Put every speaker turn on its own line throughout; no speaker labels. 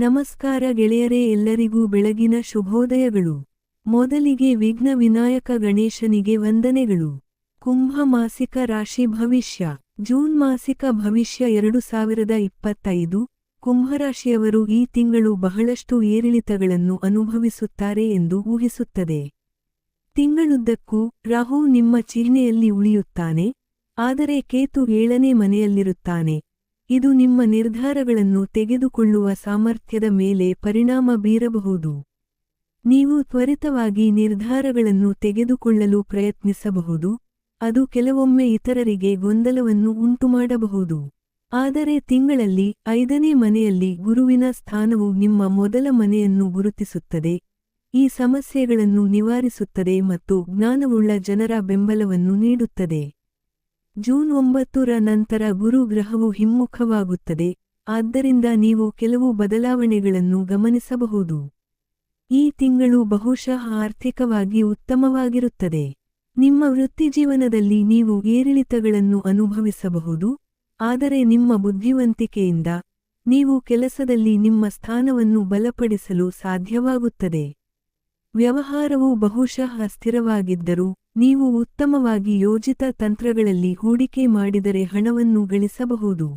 ನಮಸ್ಕಾರ ಗೆಳೆಯರೇ ಎಲ್ಲರಿಗೂ ಬೆಳಗಿನ ಶುಭೋದಯಗಳು. ಮೊದಲಿಗೆ ವಿಘ್ನ ವಿನಾಯಕ ಗಣೇಶನಿಗೆ ವಂದನೆಗಳು. ಕುಂಭ ಮಾಸಿಕ ರಾಶಿ ಭವಿಷ್ಯ. ಜೂನ್ ಮಾಸಿಕ ಭವಿಷ್ಯ ಎರಡು ಸಾವಿರದ ಇಪ್ಪತ್ತೈದು. ಕುಂಭರಾಶಿಯವರು ಈ ತಿಂಗಳು ಬಹಳಷ್ಟು ಏರಿಳಿತಗಳನ್ನು ಅನುಭವಿಸುತ್ತಾರೆ ಎಂದು ಊಹಿಸುತ್ತದೆ. ತಿಂಗಳುದ್ದಕ್ಕೂ ರಾಹು ನಿಮ್ಮ ಚಿಹ್ನೆಯಲ್ಲಿ ಉಳಿಯುತ್ತಾನೆ. ಆದರೆ ಕೇತು ಏಳನೇ ಮನೆಯಲ್ಲಿರುತ್ತಾನೆ. ಇದು ನಿಮ್ಮ ನಿರ್ಧಾರಗಳನ್ನು ತೆಗೆದುಕೊಳ್ಳುವ ಸಾಮರ್ಥ್ಯದ ಮೇಲೆ ಪರಿಣಾಮ ಬೀರಬಹುದು. ನೀವು ತ್ವರಿತವಾಗಿ ನಿರ್ಧಾರಗಳನ್ನು ತೆಗೆದುಕೊಳ್ಳಲು ಪ್ರಯತ್ನಿಸಬಹುದು, ಅದು ಕೆಲವೊಮ್ಮೆ ಇತರರಿಗೆ ಗೊಂದಲವನ್ನು ಉಂಟುಮಾಡಬಹುದು. ಆದರೆ ತಿಂಗಳಲ್ಲಿ ಐದನೇ ಮನೆಯಲ್ಲಿ ಗುರುವಿನ ಸ್ಥಾನವು ನಿಮ್ಮ ಮೊದಲ ಮನೆಯನ್ನು ಗುರುತಿಸುತ್ತದೆ, ಈ ಸಮಸ್ಯೆಗಳನ್ನು ನಿವಾರಿಸುತ್ತದೆ ಮತ್ತು ಜ್ಞಾನವುಳ್ಳ ಜನರ ಬೆಂಬಲವನ್ನು ನೀಡುತ್ತದೆ. ಜೂನ್ ಒಂಬತ್ತರ ನಂತರ ಗುರು ಗ್ರಹವು ಹಿಮ್ಮುಖವಾಗುತ್ತದೆ. ಆದ್ದರಿಂದ ನೀವು ಕೆಲವು ಬದಲಾವಣೆಗಳನ್ನು ಗಮನಿಸಬಹುದು. ಈ ತಿಂಗಳು ಬಹುಶಃ ಆರ್ಥಿಕವಾಗಿ ಉತ್ತಮವಾಗಿರುತ್ತದೆ. ನಿಮ್ಮ ವೃತ್ತಿಜೀವನದಲ್ಲಿ ನೀವು ಏರಿಳಿತಗಳನ್ನು ಅನುಭವಿಸಬಹುದು. ಆದರೆ ನಿಮ್ಮ ಬುದ್ಧಿವಂತಿಕೆಯಿಂದ ನೀವು ಕೆಲಸದಲ್ಲಿ ನಿಮ್ಮ ಸ್ಥಾನವನ್ನು ಬಲಪಡಿಸಲು ಸಾಧ್ಯವಾಗುತ್ತದೆ. ವ್ಯವಹಾರವು ಬಹುಶಃ ಸ್ಥಿರವಾಗಿದ್ದರೂ ನೀವು ಉತ್ತಮವಾಗಿ ಯೋಜಿತ ತಂತ್ರಗಳಲ್ಲಿ ಹೂಡಿಕೆ ಮಾಡಿದರೆ ಹಣವನ್ನು ಗಳಿಸಬಹುದು.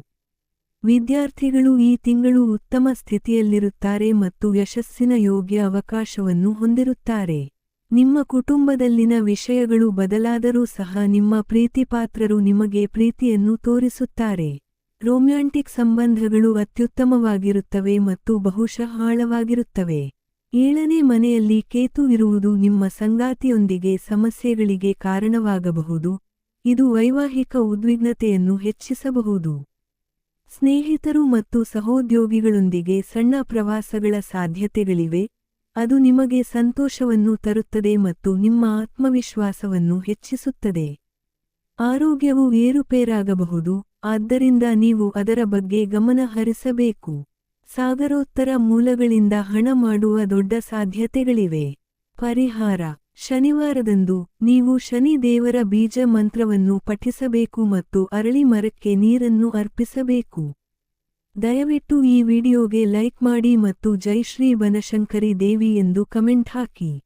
ವಿದ್ಯಾರ್ಥಿಗಳು ಈ ತಿಂಗಳು ಉತ್ತಮ ಸ್ಥಿತಿಯಲ್ಲಿರುತ್ತಾರೆ ಮತ್ತು ಯಶಸ್ಸಿನ ಯೋಗ್ಯ ಅವಕಾಶವನ್ನು ಹೊಂದಿರುತ್ತಾರೆ. ನಿಮ್ಮ ಕುಟುಂಬದಲ್ಲಿನ ವಿಷಯಗಳು ಬದಲಾದರೂ ಸಹ ನಿಮ್ಮ ಪ್ರೀತಿಪಾತ್ರರು ನಿಮಗೆ ಪ್ರೀತಿಯನ್ನು ತೋರಿಸುತ್ತಾರೆ. ರೊಮ್ಯಾಂಟಿಕ್ ಸಂಬಂಧಗಳು ಅತ್ಯುತ್ತಮವಾಗಿರುತ್ತವೆ ಮತ್ತು ಬಹುಶಃ ಆಳವಾಗಿರುತ್ತವೆ. ಏಳನೇ ಮನೆಯಲ್ಲಿ ಕೇತು ಇರುವುದು ನಿಮ್ಮ ಸಂಗಾತಿಯೊಂದಿಗೆ ಸಮಸ್ಯೆಗಳಿಗೆ ಕಾರಣವಾಗಬಹುದು. ಇದು ವೈವಾಹಿಕ ಉದ್ವಿಗ್ನತೆಯನ್ನು ಹೆಚ್ಚಿಸಬಹುದು. ಸ್ನೇಹಿತರು ಮತ್ತು ಸಹೋದ್ಯೋಗಿಗಳೊಂದಿಗೆ ಸಣ್ಣ ಪ್ರವಾಸಗಳ ಸಾಧ್ಯತೆಗಳಿವೆ. ಅದು ನಿಮಗೆ ಸಂತೋಷವನ್ನು ತರುತ್ತದೆ ಮತ್ತು ನಿಮ್ಮ ಆತ್ಮವಿಶ್ವಾಸವನ್ನು ಹೆಚ್ಚಿಸುತ್ತದೆ. ಆರೋಗ್ಯವು ಏರುಪೇರಾಗಬಹುದು, ಆದ್ದರಿಂದ ನೀವು ಅದರ ಬಗ್ಗೆ ಗಮನ ಹರಿಸಬೇಕು ಸಾಗರೋತ್ತರ ಮೂಲಗಳಿಂದ ಹಣ ಮಾಡುವ ದೊಡ್ಡ ಸಾಧ್ಯತೆಗಳಿವೆ. ಪರಿಹಾರ. ಶನಿವಾರದಂದು ನೀವು ಶನಿ ದೇವರ ಬೀಜ ಮಂತ್ರವನ್ನು ಪಠಿಸಬೇಕು ಮತ್ತು ಅರಳಿ ಮರಕ್ಕೆ ನೀರನ್ನು ಅರ್ಪಿಸಬೇಕು. ದಯವಿಟ್ಟು ಈ ವಿಡಿಯೋಗೆ ಲೈಕ್ ಮಾಡಿ ಮತ್ತು ಜೈ ಶ್ರೀ ಬನಶಂಕರಿ ದೇವಿ ಎಂದು ಕಮೆಂಟ್ ಹಾಕಿ.